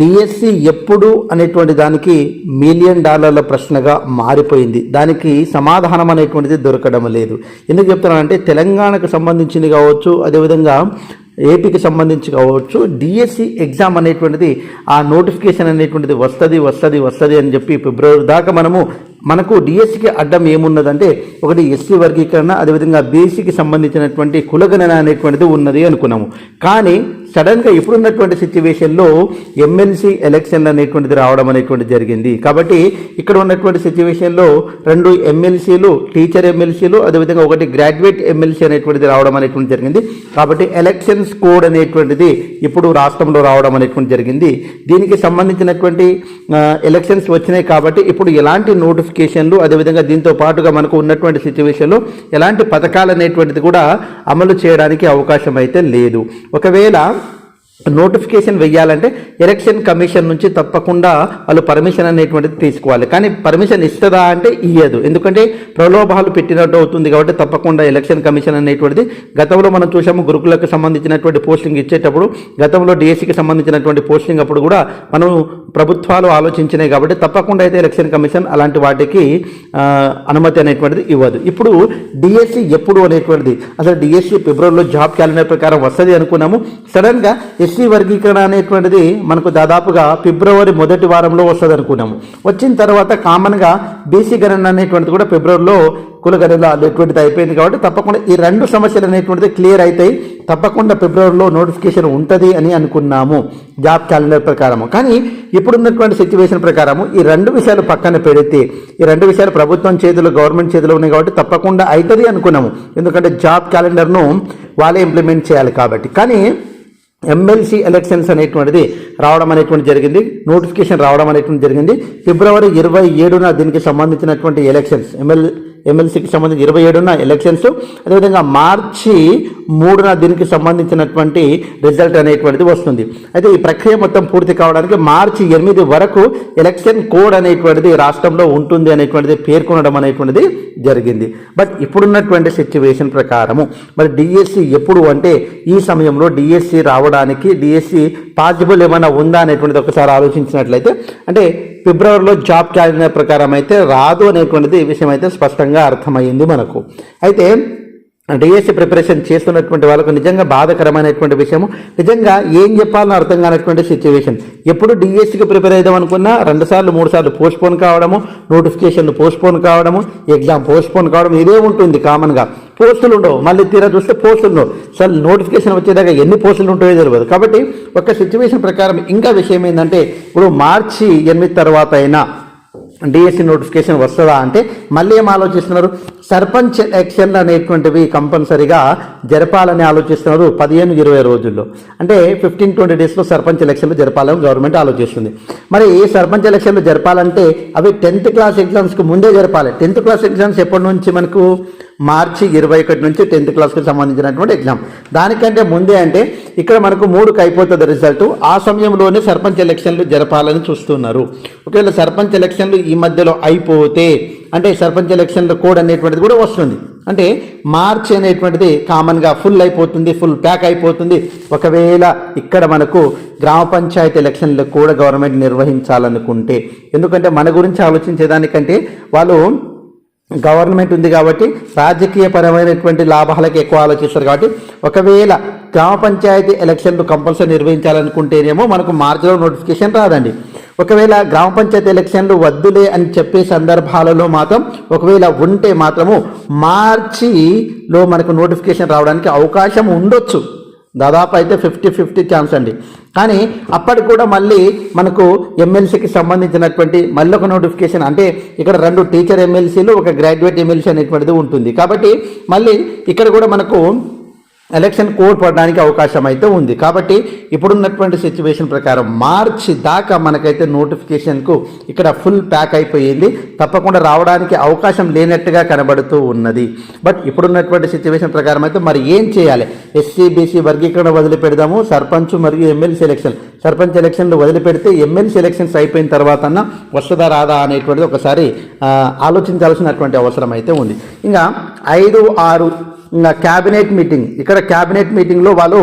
DSC ఎప్పుడు అనేటువంటి దానికి మిలియన్ డాలర్ల ప్రశ్నగా మారిపోయింది. దానికి సమాధానం అనేటువంటిది దొరకడం లేదు. ఎందుకు చెప్తున్నానంటే తెలంగాణకు సంబంధించింది కావచ్చు అదేవిధంగా ఏపీకి సంబంధించి కావచ్చు డిఎస్సి ఎగ్జామ్ అనేటువంటిది ఆ నోటిఫికేషన్ అనేటువంటిది వస్తుంది వస్తుంది వస్తుంది అని చెప్పి ఫిబ్రవరి దాకా మనము మనకు డిఎస్సికి అడ్డం ఏమున్నదంటే ఒకటి ఎస్సీ వర్గీకరణ అదేవిధంగా బీసీకి సంబంధించినటువంటి కులగణన అనేటువంటిది ఉన్నది అనుకున్నాము. కానీ సడన్గా ఇప్పుడున్నటువంటి సిచ్యువేషన్లో ఎమ్మెల్సీ ఎలక్షన్లు అనేటువంటిది రావడం అనేటువంటిది జరిగింది. కాబట్టి ఇక్కడ ఉన్నటువంటి సిచ్యువేషన్లో రెండు ఎమ్మెల్సీలు టీచర్ ఎమ్మెల్సీలు అదేవిధంగా ఒకటి గ్రాడ్యుయేట్ ఎమ్మెల్సీ అనేటువంటిది రావడం అనేటువంటి జరిగింది. కాబట్టి ఎలక్షన్స్ కోడ్ అనేటువంటిది ఇప్పుడు రాష్ట్రంలో రావడం అనేటువంటి జరిగింది. దీనికి సంబంధించినటువంటి ఎలక్షన్స్ వచ్చినాయి కాబట్టి ఇప్పుడు ఎలాంటి నోటిఫికేషన్లు అదేవిధంగా దీంతో పాటుగా మనకు ఉన్నటువంటి సిచ్యువేషన్లో ఎలాంటి పథకాలు అనేటువంటిది కూడా అమలు చేయడానికి అవకాశం అయితే లేదు. ఒకవేళ నోటిఫికేషన్ వెయ్యాలంటే ఎలక్షన్ కమిషన్ నుంచి తప్పకుండా వాళ్ళు పర్మిషన్ అనేటువంటిది తీసుకోవాలి. కానీ పర్మిషన్ ఇస్తుందా అంటే ఇయ్యదు. ఎందుకంటే ప్రలోభాలు పెట్టినట్టు అవుతుంది కాబట్టి తప్పకుండా ఎలక్షన్ కమిషన్ అనేటువంటిది గతంలో మనం చూసాము గురుకులకు సంబంధించినటువంటి పోస్టింగ్ ఇచ్చేటప్పుడు గతంలో డిఎస్సికి సంబంధించినటువంటి పోస్టింగ్ అప్పుడు కూడా మనం ప్రభుత్వాలు ఆలోచించినాయి కాబట్టి తప్పకుండా అయితే ఎలక్షన్ కమిషన్ అలాంటి వాటికి అనుమతి అనేటువంటిది ఇవ్వదు. ఇప్పుడు డిఎస్సి ఎప్పుడు అనేటువంటిది? అసలు డిఎస్సి ఫిబ్రవరిలో జాబ్ క్యాలెండర్ ప్రకారం వస్తుంది అనుకున్నాము. సడన్గా ఎస్సీ వర్గీకరణ అనేటువంటిది మనకు దాదాపుగా ఫిబ్రవరి మొదటి వారంలో వస్తుంది అనుకున్నాము వచ్చిన తర్వాత కామన్గా బీసీ గణన అనేటువంటిది కూడా ఫిబ్రవరిలో కులగణన అనేటువంటిది అయిపోయింది కాబట్టి తప్పకుండా ఈ రెండు సమస్యలు అనేటువంటిది క్లియర్ అవుతాయి తప్పకుండా ఫిబ్రవరిలో నోటిఫికేషన్ ఉంటుంది అని అనుకున్నాము. జాబ్ క్యాలెండర్ ప్రకారము. కానీ ఇప్పుడున్నటువంటి సిచ్యువేషన్ ప్రకారము ఈ రెండు విషయాలు పక్కన పెడితే ఈ రెండు విషయాలు ప్రభుత్వం చేతిలో గవర్నమెంట్ చేతిలో ఉన్నాయి కాబట్టి తప్పకుండా అవుతుంది అనుకున్నాము. ఎందుకంటే జాబ్ క్యాలెండర్ను వాళ్ళే ఇంప్లిమెంట్ చేయాలి కాబట్టి. కానీ ఎమ్మెల్సీ ఎలక్షన్స్ అనేటువంటిది రావడం అనేటువంటి జరిగింది. నోటిఫికేషన్ రావడం అనేటువంటి జరిగింది. ఫిబ్రవరి ఇరవై ఏడున దీనికి సంబంధించినటువంటి ఎలక్షన్స్ ఎమ్మెల్యే ఎమ్మెల్సీకి సంబంధించి ఇరవై ఏడున ఎలక్షన్స్ అదేవిధంగా మార్చి మూడున దీనికి సంబంధించినటువంటి రిజల్ట్ అనేటువంటిది వస్తుంది. అయితే ఈ ప్రక్రియ మొత్తం పూర్తి కావడానికి మార్చి ఎనిమిది వరకు ఎలక్షన్ కోడ్ అనేటువంటిది రాష్ట్రంలో ఉంటుంది అనేటువంటిది పేర్కొనడం అనేటువంటిది జరిగింది. బట్ ఇప్పుడున్నటువంటి సిచ్యువేషన్ ప్రకారము మరి డిఎస్సి ఎప్పుడు అంటే ఈ సమయంలో డిఎస్సి రావడానికి డిఎస్సి పాసిబుల్ ఏమైనా ఉందా అనేటువంటిది ఒకసారి ఆలోచించినట్లయితే అంటే ఫిబ్రవరిలో జాబ్ క్యాలెండర్ ప్రకారం అయితే రాదు అనేటువంటిది ఈ విషయం అయితే స్పష్టంగా అర్థమైంది మనకు. అయితే డిఎస్సి ప్రిపరేషన్ చేస్తున్నటువంటి వాళ్ళకు నిజంగా బాధకరమైనటువంటి విషయము. నిజంగా ఏం చెప్పాలని అర్థం కానటువంటి సిచ్యువేషన్ ఎప్పుడు డిఎస్సికి ప్రిపేర్ అవుదాం అనుకున్నా రెండు సార్లు మూడు సార్లు పోస్ట్పోన్ కావడము నోటిఫికేషన్ పోస్ట్పోన్ కావడము ఎగ్జామ్ పోస్ట్పోన్ కావడం ఇదే ఉంటుంది కామన్గా పోస్టులు ఉండవు. మళ్ళీ తీరా చూస్తే పోస్టులు ఉండవు. సార్ నోటిఫికేషన్ వచ్చేదాకా ఎన్ని పోస్టులు ఉంటాయో తెలియదు కాబట్టి ఒక సిచ్యువేషన్ ప్రకారం ఇంకా విషయం ఏంటంటే ఇప్పుడు మార్చి ఎనిమిది తర్వాత అయినా డిఎస్సి నోటిఫికేషన్ వస్తుందా అంటే మళ్ళీ ఏం ఆలోచిస్తున్నారు? సర్పంచ్ ఎలక్షన్లు అనేటువంటివి కంపల్సరీగా జరపాలని ఆలోచిస్తున్నారు పదిహేను ఇరవై రోజుల్లో. అంటే ఫిఫ్టీన్ ట్వంటీ డేస్లో సర్పంచ్ ఎలక్షన్లు జరపాలని గవర్నమెంట్ ఆలోచిస్తుంది. మరి ఈ సర్పంచ్ ఎలక్షన్లు జరపాలంటే అవి టెన్త్ క్లాస్ ఎగ్జామ్స్కి ముందే జరపాలి. టెన్త్ క్లాస్ ఎగ్జామ్స్ ఎప్పటి నుంచి మనకు? మార్చి ఇరవై ఒకటి నుంచి టెన్త్ క్లాస్కి సంబంధించినటువంటి ఎగ్జామ్. దానికంటే ముందే అంటే ఇక్కడ మనకు మూడుకి అయిపోతుంది రిజల్ట్ ఆ సమయంలోనే సర్పంచ్ ఎలక్షన్లు జరపాలని చూస్తున్నారు. ఒకవేళ సర్పంచ్ ఎలక్షన్లు ఈ మధ్యలో అయిపోతే అంటే సర్పంచ్ ఎలక్షన్ కోడ్ అనేటువంటిది కూడా వస్తుంది. అంటే మార్చ్ అనేటువంటిది కామన్గా ఫుల్ అయిపోతుంది ఫుల్ ప్యాక్ అయిపోతుంది. ఒకవేళ ఇక్కడ మనకు గ్రామ పంచాయతీ ఎలక్షన్లు కూడా గవర్నమెంట్ నిర్వహించాలనుకుంటే ఎందుకంటే మన గురించి ఆలోచించేదానికంటే వాళ్ళు గవర్నమెంట్ ఉంది కాబట్టి రాజకీయ పరమైనటువంటి లాభాలకు ఎక్కువ ఆలోచిస్తారు కాబట్టి ఒకవేళ గ్రామ పంచాయతీ ఎలక్షన్లు కంపల్సరీ నిర్వహించాలనుకుంటేనేమో మనకు మార్చిలో నోటిఫికేషన్ రాదండి. ఒకవేళ గ్రామ పంచాయతీ ఎలక్షన్లు వద్దులే అని చెప్పే సందర్భాలలో మాత్రం ఒకవేళ ఉంటే మాత్రము మార్చిలో మనకు నోటిఫికేషన్ రావడానికి అవకాశం ఉండొచ్చు. దాదాపు అయితే ఫిఫ్టీ ఫిఫ్టీ ఛాన్స్ అండి. కానీ అప్పటికి కూడా మళ్ళీ మనకు ఎమ్మెల్సీకి సంబంధించినటువంటి మళ్ళీ ఒక నోటిఫికేషన్ అంటే ఇక్కడ రెండు టీచర్ ఎమ్మెల్సీలు ఒక గ్రాడ్యుయేట్ ఎమ్మెల్సీ అనేటువంటిది ఉంటుంది. కాబట్టి మళ్ళీ ఇక్కడ కూడా మనకు ఎలక్షన్ కోడ్ పడడానికి అవకాశం అయితే ఉంది. కాబట్టి ఇప్పుడున్నటువంటి సిచ్యువేషన్ ప్రకారం మార్చి దాకా మనకైతే నోటిఫికేషన్కు ఇక్కడ ఫుల్ ప్యాక్ అయిపోయింది. తప్పకుండా రావడానికి అవకాశం లేనట్టుగా కనబడుతూ ఉన్నది. బట్ ఇప్పుడున్నటువంటి సిచ్యువేషన్ ప్రకారం అయితే మరి ఏం చేయాలి? ఎస్సీ బీసీ వర్గీకరణ వదిలిపెడదాము. సర్పంచ్ మరియు ఎమ్మెల్సీ ఎలక్షన్. సర్పంచ్ ఎలక్షన్లు వదిలిపెడితే ఎమ్మెల్సీ ఎలక్షన్స్ అయిపోయిన తర్వాత వస్తుందా రాదా అనేటువంటిది ఒకసారి ఆలోచించాల్సినటువంటి అవసరం అయితే ఉంది. ఇంకా ఐదు ఆరు క్యాబినెట్ మీటింగ్. ఇక్కడ క్యాబినెట్ మీటింగ్లో వాళ్ళు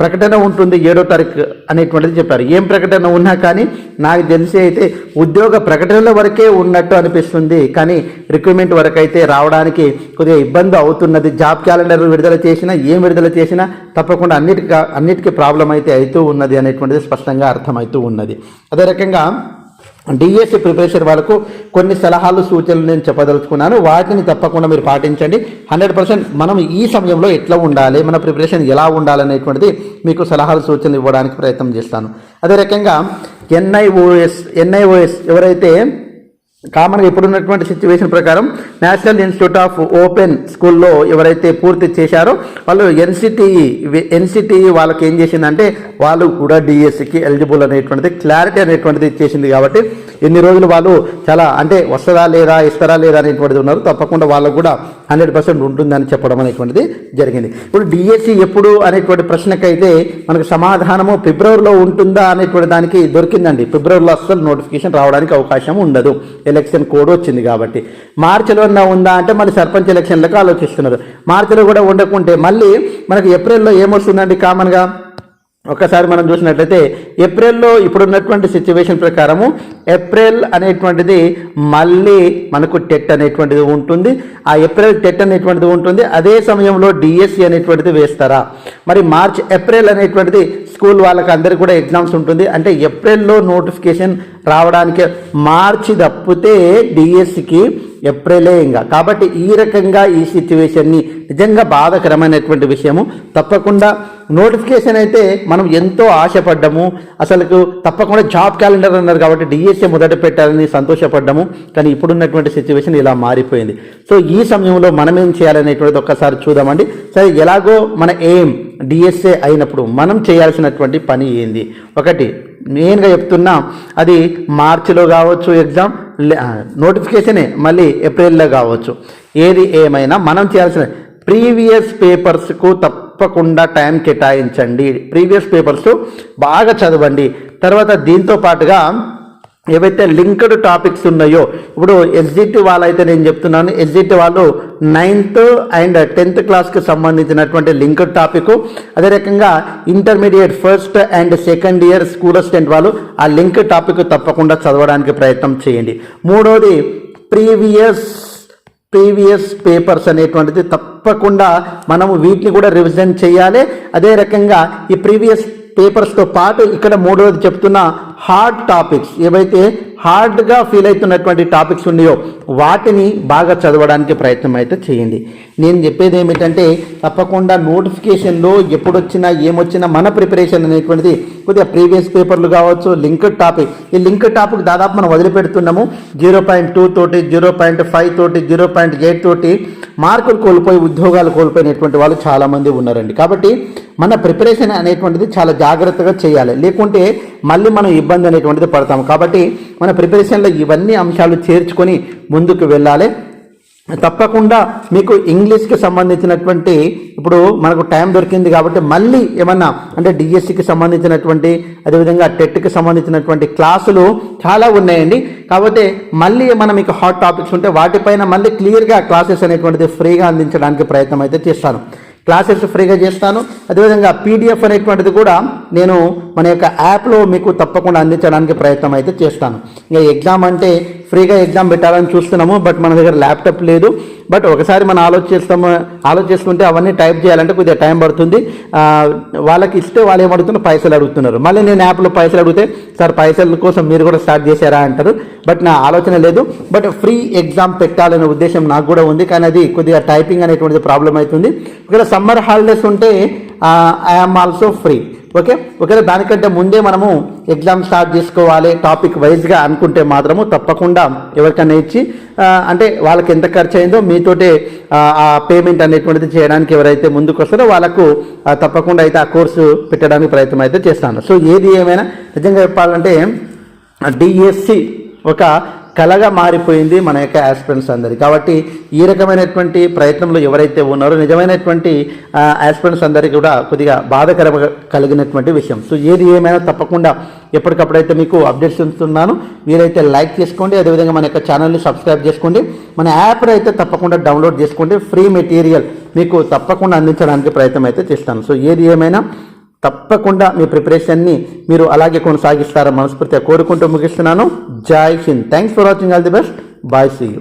ప్రకటన ఉంటుంది ఏడో తారీఖు అనేటువంటిది చెప్పారు. ఏం ప్రకటన ఉన్నా కానీ నాకు తెలిసి అయితే ఉద్యోగ ప్రకటనల వరకే ఉన్నట్టు అనిపిస్తుంది. కానీ రిక్రూట్మెంట్ వరకు అయితే రావడానికి కొద్దిగా ఇబ్బంది అవుతున్నది. జాబ్ క్యాలెండర్ విడుదల చేసినా ఏం విడుదల చేసినా తప్పకుండా అన్నిటికీ అన్నిటికీ ప్రాబ్లం అయితే అవుతూ ఉన్నది అనేటువంటిది స్పష్టంగా అర్థమవుతూ ఉన్నది. అదే రకంగా డిఎస్సి ప్రిపరేషన్ వాళ్ళకు కొన్ని సలహాలు సూచనలు నేను చెప్పదలుచుకున్నాను. వాటిని తప్పకుండా మీరు పాటించండి. హండ్రెడ్ పర్సెంట్ మనం ఈ సమయంలో ఎట్లా ఉండాలి మన ప్రిపరేషన్ ఎలా ఉండాలనేటువంటిది మీకు సలహాలు సూచనలు ఇవ్వడానికి ప్రయత్నం చేస్తాను. అదే రకంగా ఎన్ఐఓఎస్ ఎన్ఐఓఎస్ ఎవరైతే కామన్గా ఇప్పుడున్నటువంటి సిచ్యువేషన్ ప్రకారం నేషనల్ ఇన్స్టిట్యూట్ ఆఫ్ ఓపెన్ స్కూల్లో ఎవరైతే పూర్తి చేశారో వాళ్ళు ఎన్సిటిఈ ఎన్సిటిఈ వాళ్ళకి ఏం చేసిందంటే వాళ్ళు కూడా డిఎస్సికి ఎలిజిబుల్ అనేటువంటిది క్లారిటీ అనేటువంటిది ఇచ్చేసింది కాబట్టి ఎన్ని రోజులు వాళ్ళు చాలా అంటే వస్తుందా లేదా ఇస్తారా లేదా అనేటువంటిది ఉన్నారు. తప్పకుండా వాళ్ళకు కూడా హండ్రెడ్ పర్సెంట్ ఉంటుందని చెప్పడం అనేటువంటిది జరిగింది. ఇప్పుడు డిఎస్సి ఎప్పుడు అనేటువంటి ప్రశ్నకైతే మనకు సమాధానము ఫిబ్రవరిలో ఉంటుందా అనేటువంటి దానికి దొరికిందండి. ఫిబ్రవరిలో అస్సలు నోటిఫికేషన్ రావడానికి అవకాశం ఉండదు. ఎలక్షన్ కోడ్ వచ్చింది కాబట్టి. మార్చిలో ఉందా అంటే మళ్ళీ సర్పంచ్ ఎలక్షన్లకు ఆలోచిస్తున్నారు. మార్చిలో కూడా ఉండకుంటే మళ్ళీ మనకి ఏప్రిల్లో ఏమొస్తుందండి కామన్గా? ఒకసారి మనం చూసినట్లయితే ఏప్రిల్లో ఇప్పుడున్నటువంటి సిచ్యువేషన్ ప్రకారము ఏప్రిల్ అనేటువంటిది మళ్ళీ మనకు టెట్ అనేటువంటిది ఉంటుంది. ఆ ఏప్రిల్ టెట్ అనేటువంటిది ఉంటుంది. అదే సమయంలో డిఎస్సి అనేటువంటిది వేస్తారా? మరి మార్చ్ ఏప్రిల్ అనేటువంటిది స్కూల్ వాళ్ళకి అందరికీ కూడా ఎగ్జామ్స్ ఉంటుంది. అంటే ఏప్రిల్లో నోటిఫికేషన్ రావడానికి మార్చి తప్పితే డిఎస్సికి ఏప్రిలే ఇంకా. కాబట్టి ఈ రకంగా ఈ సిచ్యువేషన్ని నిజంగా బాధకరమైనటువంటి విషయము. తప్పకుండా నోటిఫికేషన్ అయితే మనం ఎంతో ఆశపడ్డము. అసలు తప్పకుండా జాబ్ క్యాలెండర్ అన్నారు కాబట్టి డిఎస్ఏ మొదట పెట్టాలని సంతోషపడ్డము. కానీ ఇప్పుడున్నటువంటి సిచ్యువేషన్ ఇలా మారిపోయింది. సో ఈ సమయంలో మనం ఏం చేయాలనేటువంటిది ఒక్కసారి చూద్దామండి. సరే ఎలాగో మన ఎయిమ్ డిఎస్ఏ అయినప్పుడు మనం చేయాల్సినటువంటి పని ఏంది? ఒకటి మెయిన్గా చెప్తున్నా అది మార్చిలో కావచ్చు ఎగ్జామ్ నోటిఫికేషనే మళ్ళీ ఏప్రిల్లో కావచ్చు. ఏది ఏమైనా మనం చేయాల్సిన ప్రీవియస్ పేపర్స్కు తప్పకుండా టైం కేటాయించండి. ప్రీవియస్ పేపర్స్ బాగా చదవండి. తర్వాత దీంతో పాటుగా ఏవైతే లింక్డ్ టాపిక్స్ ఉన్నాయో ఇప్పుడు ఎస్జిటి వాళ్ళైతే నేను చెప్తున్నాను ఎస్జిటి వాళ్ళు నైన్త్ అండ్ టెన్త్ క్లాస్కి సంబంధించినటువంటి లింక్డ్ టాపిక్. అదే రకంగా intermediate first and second year school assistant వాళ్ళు ఆ లింక్ టాపిక్ తప్పకుండా చదవడానికి ప్రయత్నం చేయండి. మూడోది ప్రీవియస్ ప్రీవియస్ పేపర్స్ అనేటువంటిది తప్పకుండా మనము వీటిని కూడా రివిజన్ చేయాలి. అదే రకంగా ఈ ప్రీవియస్ పేపర్స్తో పాటు ఇక్కడ మూడవది చెప్తున్న హార్డ్ టాపిక్స్ ఏవైతే హార్డ్గా ఫీల్ అవుతున్నటువంటి టాపిక్స్ ఉన్నాయో వాటిని బాగా చదవడానికి ప్రయత్నం అయితే చేయండి. నేను చెప్పేది ఏమిటంటే తప్పకుండా నోటిఫికేషన్లో ఎప్పుడొచ్చినా ఏమొచ్చినా మన ప్రిపరేషన్ అనేటువంటిది కొద్దిగా ప్రీవియస్ పేపర్లు కావచ్చు లింక్డ్ టాపిక్. ఈ లింక్డ్ టాపిక్ దాదాపు మనం వదిలిపెడుతున్నాము. జీరో పాయింట్ టూ తోటి జీరో పాయింట్ ఫైవ్ తోటి జీరో పాయింట్ ఎయిట్ తోటి మార్కులు కోల్పోయి ఉద్యోగాలు కోల్పోయినటువంటి వాళ్ళు చాలామంది ఉన్నారండి. కాబట్టి మన ప్రిపరేషన్ అనేటువంటిది చాలా జాగ్రత్తగా చేయాలి. లేకుంటే మళ్ళీ మనం ఇబ్బంది అనేటువంటిది పడతాం కాబట్టి మన ప్రిపరేషన్లో ఇవన్నీ అంశాలు చేర్చుకొని ముందుకు వెళ్ళాలి. తప్పకుండా మీకు ఇంగ్లీష్కి సంబంధించినటువంటి ఇప్పుడు మనకు టైం దొరికింది కాబట్టి మళ్ళీ ఏమన్నా అంటే డిఎస్సికి సంబంధించినటువంటి అదేవిధంగా టెట్కి సంబంధించినటువంటి క్లాసులు చాలా ఉన్నాయండి. కాకపోతే మళ్ళీ ఏమన్నా మీకు హాట్ టాపిక్స్ ఉంటే వాటిపైన మళ్ళీ క్లియర్గా క్లాసెస్ అనేటువంటిది ఫ్రీగా అందించడానికి ప్రయత్నం అయితే చేస్తాను. క్లాసెస్ ఫ్రీగా చేస్తాను. అదేవిధంగా పీడిఎఫ్ అనేటువంటిది కూడా నేను మన యొక్క యాప్లో మీకు తప్పకుండా అందించడానికి ప్రయత్నం అయితే చేస్తాను. ఇంకా ఎగ్జామ్ అంటే ఫ్రీగా ఎగ్జామ్ పెట్టాలని చూస్తున్నాము బట్ మన దగ్గర ల్యాప్టాప్ లేదు. బట్ ఒకసారి మనం ఆలోచిస్తాము ఆలోచిస్తుంటే అవన్నీ టైప్ చేయాలంటే కొద్దిగా టైం పడుతుంది. వాళ్ళకి ఇస్తే వాళ్ళు ఏమడుగుతున్నారు? పైసలు అడుగుతున్నారు. మళ్ళీ నేను యాప్లో పైసలు అడిగితే సార్ పైసల కోసం మీరు కూడా స్టార్ట్ చేశారా? అంటారు. బట్ నా ఆలోచన లేదు. బట్ ఫ్రీ ఎగ్జామ్ పెట్టాలనే ఉద్దేశం నాకు కూడా ఉంది. కానీ అది కొద్దిగా టైపింగ్ అనేటువంటిది ప్రాబ్లం అవుతుంది. ఒకవేళ సమ్మర్ హాలిడేస్ ఉంటే ఐఎమ్ ఆల్సో ఫ్రీ. ఓకే? ఒకవేళ దానికంటే ముందే మనము ఎగ్జామ్ స్టార్ట్ చేసుకోవాలి టాపిక్ వైజ్గా అనుకుంటే మాత్రము తప్పకుండా ఎవరికైనా ఇచ్చి అంటే వాళ్ళకి ఎంత ఖర్చు అయిందో మీతోటే ఆ, పేమెంట్ అనేటువంటిది చేయడానికి ఎవరైతే ముందుకు వస్తారో వాళ్ళకు తప్పకుండా అయితే ఆ కోర్సు పెట్టడానికి ప్రయత్నం అయితే చేస్తాను. సో ఏది ఏమైనా నిజంగా చెప్పాలంటే డిఎస్సి ఒక కలగా మారిపోయింది మన యొక్క ఆస్పిరెంట్స్ అందరి. కాబట్టి ఈ రకమైనటువంటి ప్రయత్నంలో ఎవరైతే ఉన్నారో నిజమైనటువంటి ఆస్పిరెంట్స్ అందరికీ కూడా కొద్దిగా బాధకర కలిగినటువంటి విషయం. సో ఏది ఏమైనా తప్పకుండా ఎప్పటికప్పుడైతే మీకు అప్డేట్స్ ఇస్తున్నాను మీరైతే లైక్ చేసుకోండి అదేవిధంగా మన యొక్క ఛానల్ని సబ్స్క్రైబ్ చేసుకోండి. మన యాప్ అయితే తప్పకుండా డౌన్లోడ్ చేసుకోండి. ఫ్రీ మెటీరియల్ మీకు తప్పకుండా అందించడానికి ప్రయత్నం అయితే చేస్తాను. సో ఏది ఏమైనా తప్పకుండా మీ ప్రిపరేషన్ని మీరు అలాగే కొనసాగిస్తారని మనస్ఫూర్తిగా కోరుకుంటూ ముగిస్తున్నాను. జై Hind. Thanks for watching all the best bye see you